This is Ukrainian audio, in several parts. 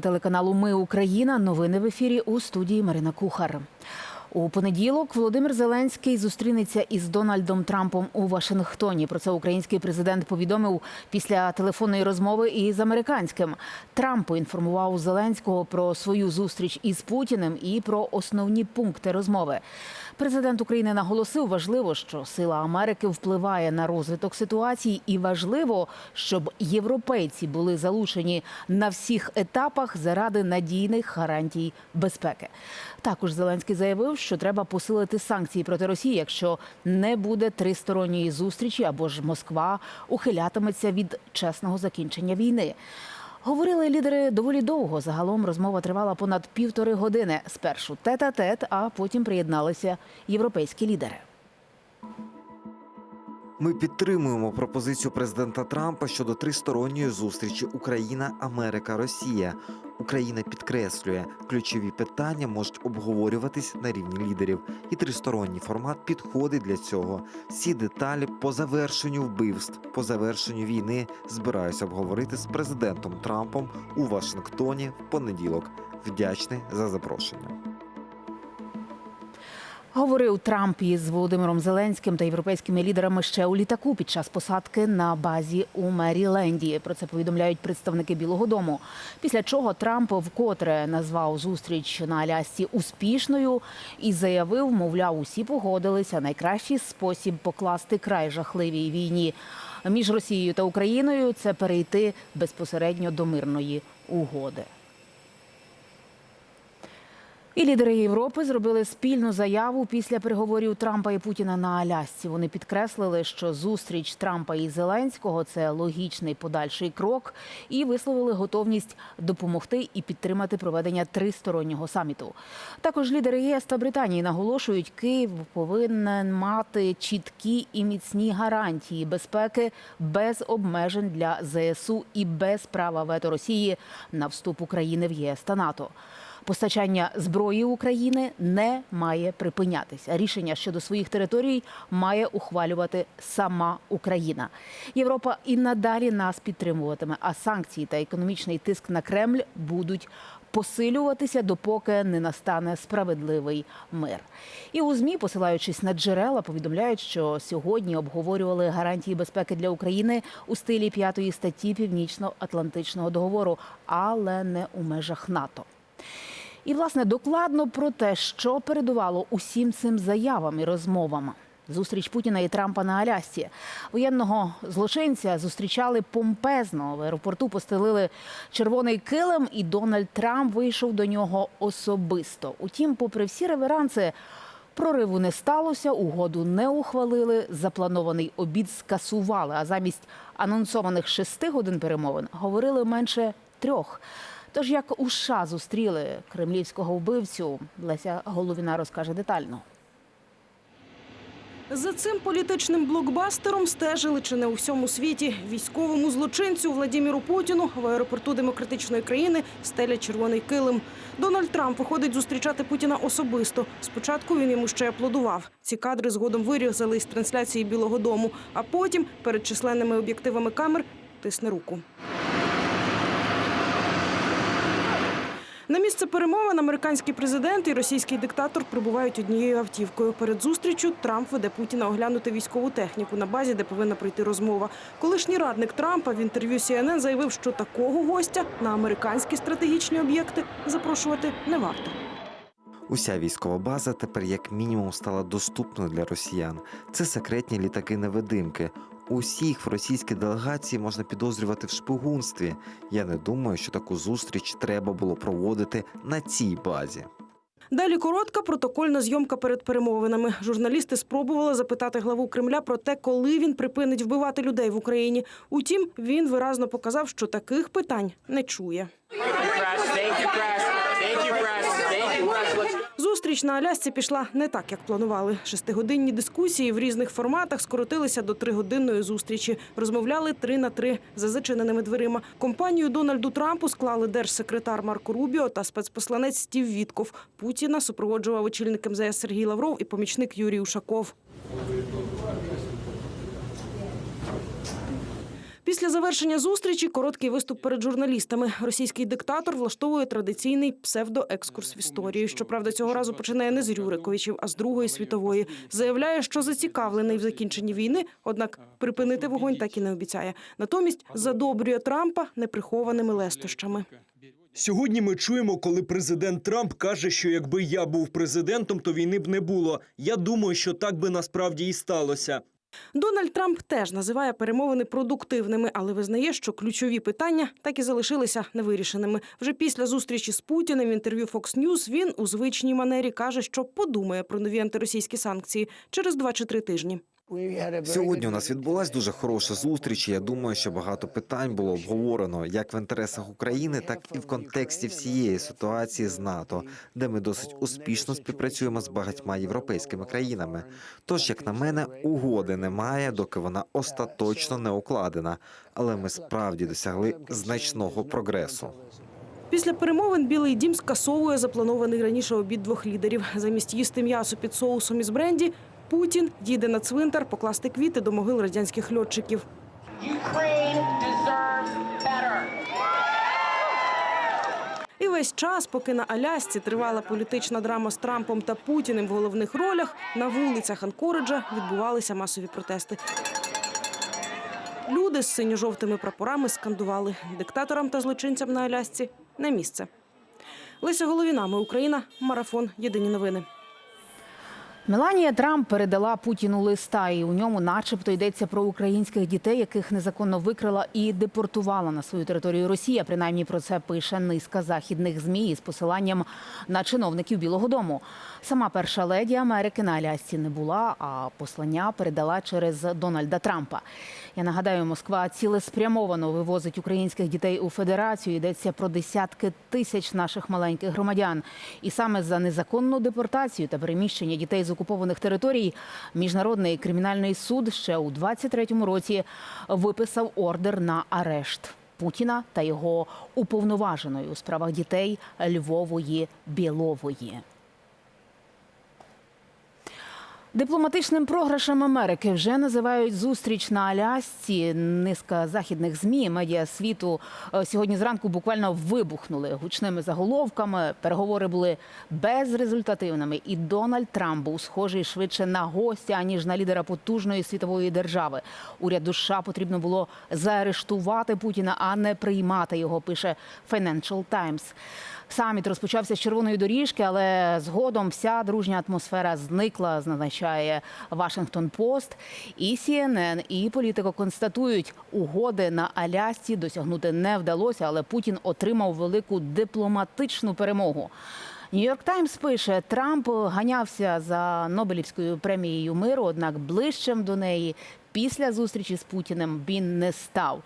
Телеканалу Ми Україна. Новини в ефірі у студії Марина Кухар. У понеділок Володимир Зеленський зустрінеться із Дональдом Трампом у Вашингтоні. Про це український президент повідомив після телефонної розмови із американським. Трамп поінформував Зеленського про свою зустріч із Путіним і про основні пункти розмови. Президент України наголосив, важливо, що сила Америки впливає на розвиток ситуації, і важливо, щоб європейці були залучені на всіх етапах заради надійних гарантій безпеки. Також Зеленський заявив, що треба посилити санкції проти Росії, якщо не буде тристоронньої зустрічі або ж Москва ухилятиметься від чесного закінчення війни. Говорили лідери доволі довго. Загалом розмова тривала понад півтори години. Спершу тет-а-тет, а потім приєдналися європейські лідери. Ми підтримуємо пропозицію президента Трампа щодо тристоронньої зустрічі Україна, Америка, Росія. Україна підкреслює, ключові питання можуть обговорюватись на рівні лідерів, і тристоронній формат підходить для цього. Всі деталі по завершенню вбивств, по завершенню війни збираюся обговорити з президентом Трампом у Вашингтоні в понеділок. Вдячний за запрошення. Говорив Трамп із Володимиром Зеленським та європейськими лідерами ще у літаку під час посадки на базі у Меріленді. Про це повідомляють представники Білого Дому. Після чого Трамп вкотре назвав зустріч на Алясці успішною і заявив, мовляв, усі погодилися. Найкращий спосіб покласти край жахливій війні між Росією та Україною це перейти безпосередньо до мирної угоди. І лідери Європи зробили спільну заяву після переговорів Трампа і Путіна на Алясці. Вони підкреслили, що зустріч Трампа і Зеленського це логічний подальший крок, і висловили готовність допомогти і підтримати проведення тристороннього саміту. Також лідери ЄС та Британії наголошують, Київ повинен мати чіткі і міцні гарантії безпеки без обмежень для ЗСУ і без права вето Росії на вступ України в ЄС та НАТО. Постачання зброї України не має припинятися. Рішення щодо своїх територій має ухвалювати сама Україна. Європа і надалі нас підтримуватиме, а санкції та економічний тиск на Кремль будуть посилюватися, допоки не настане справедливий мир. І у змі, посилаючись на джерела, повідомляють, що сьогодні обговорювали гарантії безпеки для України у стилі п'ятої статті Північно-Атлантичного договору, але не у межах НАТО. І власне докладно про те, що передувало усім цим заявам і розмовам. Зустріч Путіна і Трампа на Алясці. Воєнного злочинця зустрічали помпезно. В аеропорту постелили червоний килим, і Дональд Трамп вийшов до нього особисто. Утім, попри всі реверанси, прориву не сталося, угоду не ухвалили. Запланований обід скасували. А замість анонсованих шести годин перемовин говорили менше трьох. Тож як у США зустріли кремлівського вбивцю, Леся Головіна розкаже детально. За цим політичним блокбастером стежили чи не у всьому світі. Військовому злочинцю Владіміру Путіну в аеропорту демократичної країни стелять червоний килим. Дональд Трамп виходить зустрічати Путіна особисто. Спочатку він йому ще аплодував. Ці кадри згодом вирізали із трансляції Білого Дому, а потім перед численними об'єктивами камер тисне руку. На місце перемовин американський президент і російський диктатор прибувають однією автівкою. Перед зустрічю Трамп веде Путіна оглянути військову техніку на базі, де повинна пройти розмова. Колишній радник Трампа в інтерв'ю CNN заявив, що такого гостя на американські стратегічні об'єкти запрошувати не варто. Уся військова база тепер як мінімум стала доступною для росіян. Це секретні літаки-невидимки. Усіх в російській делегації можна підозрювати в шпигунстві. Я не думаю, що таку зустріч треба було проводити на цій базі. Далі коротка протокольна зйомка перед перемовинами. Журналісти спробували запитати главу Кремля про те, коли він припинить вбивати людей в Україні. Утім, він виразно показав, що таких питань не чує. Зустріч на Алясці пішла не так, як планували. Шестигодинні дискусії в різних форматах скоротилися до тригодинної зустрічі. Розмовляли три на три за зачиненими дверима. Компанію Дональду Трампу склали держсекретар Марко Рубіо та спецпосланець Стів Вітков. Путіна супроводжував очільник МЗС Сергій Лавров і помічник Юрій Ушаков. Після завершення зустрічі короткий виступ перед журналістами. Російський диктатор влаштовує традиційний псевдоекскурс в історію. Щоправда, цього разу починає не з Рюриковичів, а з Другої світової. Заявляє, що зацікавлений в закінченні війни, однак припинити вогонь так і не обіцяє. Натомість задобрює Трампа неприхованими лестощами. Сьогодні ми чуємо, коли президент Трамп каже, що якби я був президентом, то війни б не було. Я думаю, що так би насправді і сталося. Дональд Трамп теж називає перемовини продуктивними, але визнає, що ключові питання так і залишилися невирішеними. Вже після зустрічі з Путіним в інтерв'ю Fox News він у звичній манері каже, що подумає про нові антиросійські санкції через два чи 3 тижні. Сьогодні у нас відбулась дуже хороша зустріч. Я думаю, що багато питань було обговорено як в інтересах України, так і в контексті всієї ситуації з НАТО, де ми досить успішно співпрацюємо з багатьма європейськими країнами. Тож, як на мене, угоди немає, доки вона остаточно не укладена. Але ми справді досягли значного прогресу. Після перемовин Білий Дім скасовує запланований раніше обід двох лідерів. Замість їсти м'ясо під соусом із бренді, Путін їде на цвинтар покласти квіти до могил радянських льотчиків. І весь час, поки на Алясці тривала політична драма з Трампом та Путіним в головних ролях, на вулицях Анкориджа відбувалися масові протести. Люди з синьо-жовтими прапорами скандували диктаторам та злочинцям на Алясці не місце. Леся Головіна, ми Україна, марафон. Єдині новини. Меланія Трамп передала Путіну листа, і у ньому, начебто, йдеться про українських дітей, яких незаконно викрила і депортувала на свою територію Росія. Принаймні про це пише низка західних змі із посиланням на чиновників Білого Дому. Сама перша леді Америки на Алясці не була, а послання передала через Дональда Трампа. Я нагадаю, Москва цілеспрямовано вивозить українських дітей у федерацію. Йдеться про десятки тисяч наших маленьких громадян. І саме за незаконну депортацію та переміщення дітей з окупованих територій міжнародний кримінальний суд ще у 23-му році виписав ордер на арешт. Путіна та його уповноваженої у справах дітей Львової Білової. Дипломатичним програшем Америки вже називають зустріч на Алясці. Низка західних змі медіа світу е, сьогодні зранку буквально вибухнули гучними заголовками. Переговори були безрезультативними, і Дональд Трамп був схожий швидше на гостя аніж на лідера потужної світової держави. Уряду США потрібно було заарештувати Путіна, а не приймати його. Пише Financial Times. Саміт розпочався з червоної доріжки, але згодом вся дружня атмосфера зникла, зазначає Вашингтон Пост. І CNN, і політико констатують, угоди на Алясці досягнути не вдалося, але Путін отримав велику дипломатичну перемогу. Нью-Йорк Таймс пише, Трамп ганявся за Нобелівською премією миру, однак ближчим до неї після зустрічі з Путіним він не став.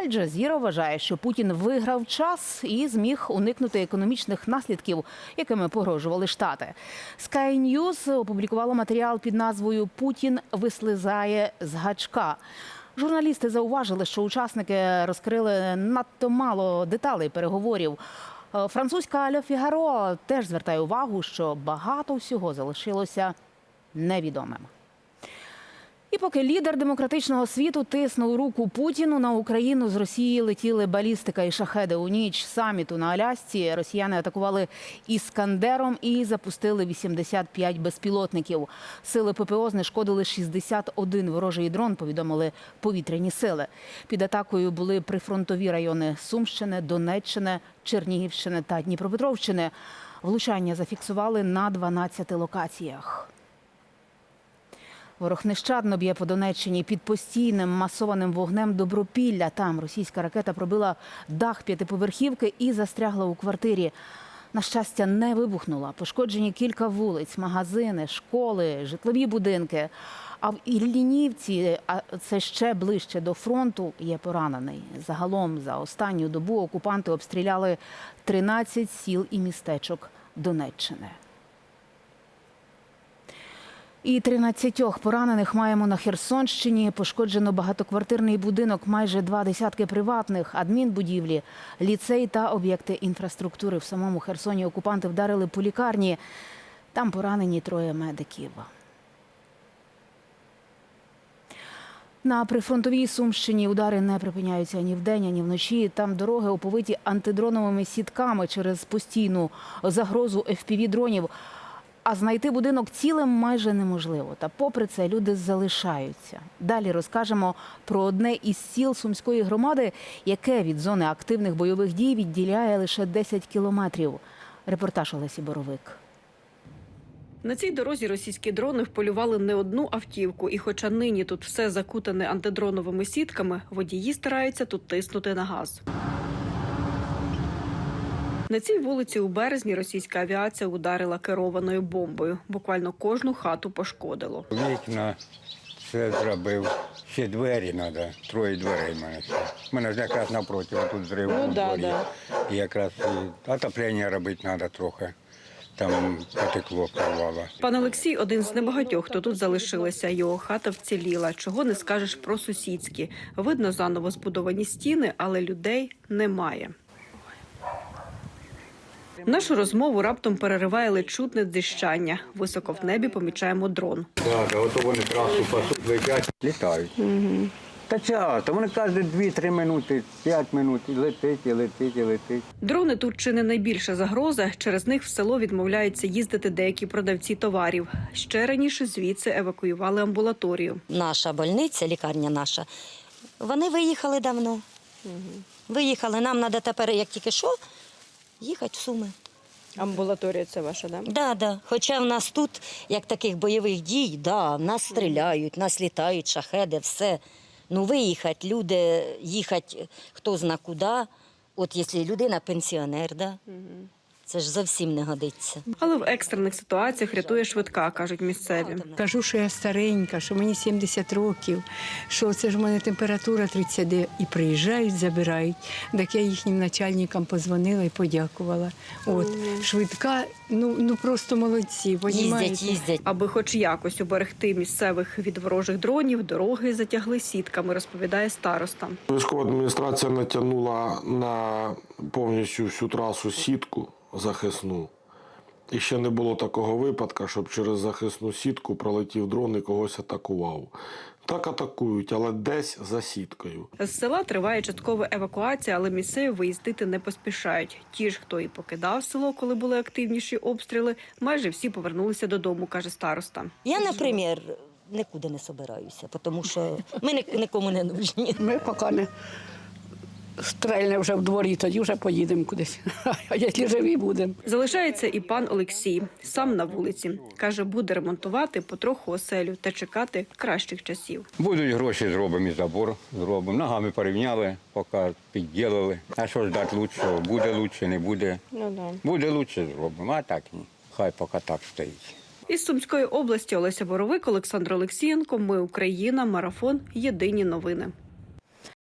Аль-Джазіра вважає, що Путін виграв час і зміг уникнути економічних наслідків, якими погрожували штати. Sky News опублікувала матеріал під назвою Путін вислизає з гачка. Журналісти зауважили, що учасники розкрили надто мало деталей переговорів. Е, Французька Ля Фігаро теж звертає увагу, що багато всього залишилося невідомим. І поки лідер демократичного світу тиснув руку Путіну на Україну з Росії летіли балістика і шахеди у ніч саміту на Алясці. Росіяни атакували іскандером і запустили 85 безпілотників. Сили ППО знешкодили 61 ворожий дрон. Повідомили повітряні сили. Під атакою були прифронтові райони Сумщини, Донеччини, Чернігівщини та Дніпропетровщини. Влучання зафіксували на 12 локаціях. Ворог нещадно б'є по Донеччині під постійним масованим вогнем Добропілля. Там російська ракета пробила дах п'ятиповерхівки і застрягла у квартирі. На щастя, не вибухнула. Пошкоджені кілька вулиць, магазини, школи, житлові будинки. А в Іллінівці, а це ще ближче до фронту, є поранений. Загалом за останню добу окупанти обстріляли 13 сіл і містечок Донеччини. І 13 поранених маємо на Херсонщині. Пошкоджено багатоквартирний будинок, майже два десятки приватних, адмінбудівлі, ліцей та об'єкти інфраструктури. В самому Херсоні окупанти вдарили по лікарні. Там поранені троє медиків. На прифронтовій Сумщині удари не припиняються ні вдень, ні вночі. Там дороги оповиті антидроновими сітками через постійну загрозу FPV-дронів. А знайти будинок цілим майже неможливо. Та попри це люди залишаються. Далі розкажемо про одне із сіл Сумської громади, яке від зони активних бойових дій відділяє лише 10 кілометрів. Репортаж Олесі Боровик. На цій дорозі російські дрони вполювали не одну автівку, і хоча нині тут все закутане антидроновими сітками, водії стараються тут тиснути на газ. На цій вулиці у березні російська авіація ударила керованою бомбою. Буквально кожну хату пошкодило. Вікна все зробив. Ще двері треба, троє дверей в мене. У мене ж якраз напроти, тут зрив Ну у да, дворі. да. І якраз отоплення робити треба трохи. Там потекло, порвало. Пан Олексій один з небагатьох, хто тут залишилися. Його хата вціліла. Чого не скажеш про сусідські. Видно заново збудовані стіни, але людей немає. Нашу розмову раптом перериває ледь чутне дзищання. Високо в небі помічаємо дрон. Так, да, ото вони трасу пасуть, летять. Літають. Угу. Та часто, вони кожні 2-3 минути, 5 минут і летить, і летить, і летить. Дрони тут чи не найбільша загроза. Через них в село відмовляються їздити деякі продавці товарів. Ще раніше звідси евакуювали амбулаторію. наша больниця, лікарня наша, вони виїхали давно. Виїхали. Нам треба тепер, як тільки що, їхати в Суми. Амбулаторія це ваша, да? Да, да. Хоча в нас тут, як таких бойових дій, да, нас стріляють, нас літають шахеди, все. Ну, виїхати, люди, їхати хто зна куди. От якщо людина пенсіонер, да, це ж зовсім не годиться. Але в екстрених ситуаціях рятує швидка, кажуть місцеві. Кажу, що я старенька, що мені 70 років, що це ж в мене температура 39. І приїжджають, забирають. Так я їхнім начальникам позвонила і подякувала. От, швидка, ну, ну просто молодці, понімаєте? Їздять, їздять. Аби хоч якось уберегти місцевих від ворожих дронів, дороги затягли сітками, розповідає староста. Військова адміністрація натягнула на повністю всю трасу сітку захисну. І ще не було такого випадку, щоб через захисну сітку пролетів дрон і когось атакував. Так атакують, але десь за сіткою. З села триває часткова евакуація, але місцеві виїздити не поспішають. Ті ж, хто і покидав село, коли були активніші обстріли, майже всі повернулися додому, каже староста. Я, наприклад, нікуди не собираюся, тому що ми ні- нікому не нужні. Ми поки не стрельне вже в дворі, тоді вже поїдемо кудись. А якщо живі будемо. Залишається і пан Олексій, сам на вулиці. Каже, буде ремонтувати потроху оселю та чекати кращих часів. Будуть гроші, зробимо і забор зробимо. Ногами порівняли, поки підділили. А що ж дати лучшого? Буде лучше, не буде. Ну да. Буде лучше зробимо, а так ні. Хай поки так стоїть. Із Сумської області Олеся Боровик, Олександр Олексієнко. Ми Україна. Марафон. Єдині новини.